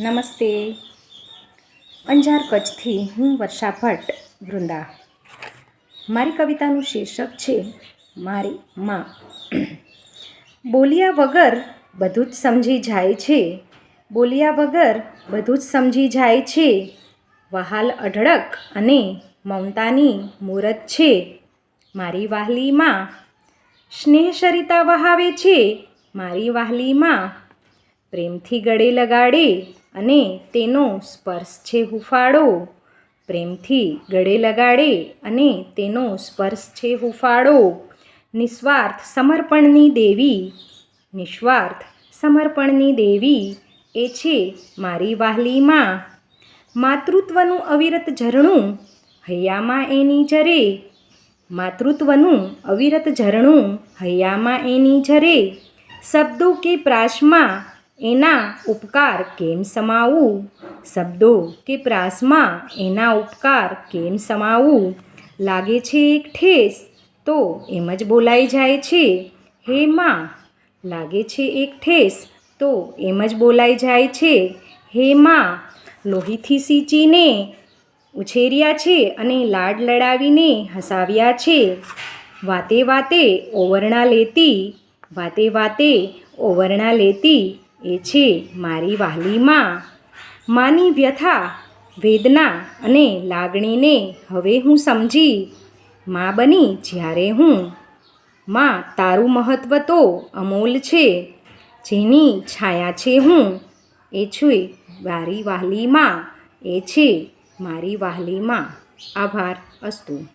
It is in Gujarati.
નમસ્તે. અંજાર કચ્છથી હું વર્ષા ભટ્ટ, વૃંદા. મારી કવિતાનું શીર્ષક છે, મારી માં. બોલ્યા વગર બધું જ સમજી જાય છે. બોલ્યા વગર બધું જ સમજી જાય છે. વહાલ અઢળક અને મમતાની મૂરત છે. મારી વહાલી માં સ્નેહ સરિતા વહાવે છે. મારી વાહલીમાં પ્રેમથી ગળે લગાડે. અને તેનો સ્પર્શ છે હૂંફાળો. પ્રેમથી ગળે લગાડે અને તેનો સ્પર્શ છે હૂંફાળો. નિસ્વાર્થ સમર્પણની દેવી, નિસ્વાર્થ સમર્પણની દેવી એ છે મારી વહાલી માં માતૃત્વનું અવિરત ઝરણું હૈયામાં એની જરે માતૃત્વનું અવિરત ઝરણું હૈયામાં એની જરે શબ્દો કે પ્રાસમાં એના ઉપકાર કેમ સમાવું? શબ્દો કે પ્રાસમાં એના ઉપકાર કેમ સમાવું? લાગે છે એક ઠેસ, તો એમ જ બોલાઈ જાય છે. હે માં, લાગે છે એક ઠેસ, તો એમ જ બોલાઈ જાય છે. હે માં, લોહીથી સિંચીને ઉછેર્યા છે અને લાડ લડાવીને હસાવ્યા છે. વાતે વાતે ઓવરણા લેતી, વાતે વાતે ઓવરણા લેતી એ છે મારી વાલી માં. માની વ્યથા, વેદના અને લાગણીને હવે હું સમજી. માં બની જ્યારે હું. માં તારું મહત્ત્વ તો અમોલ છે, જેની છાયા છે હું. એ છું મારી વાલી માં, એ છે મારી વાલી માં. આભાર અસ્તુ.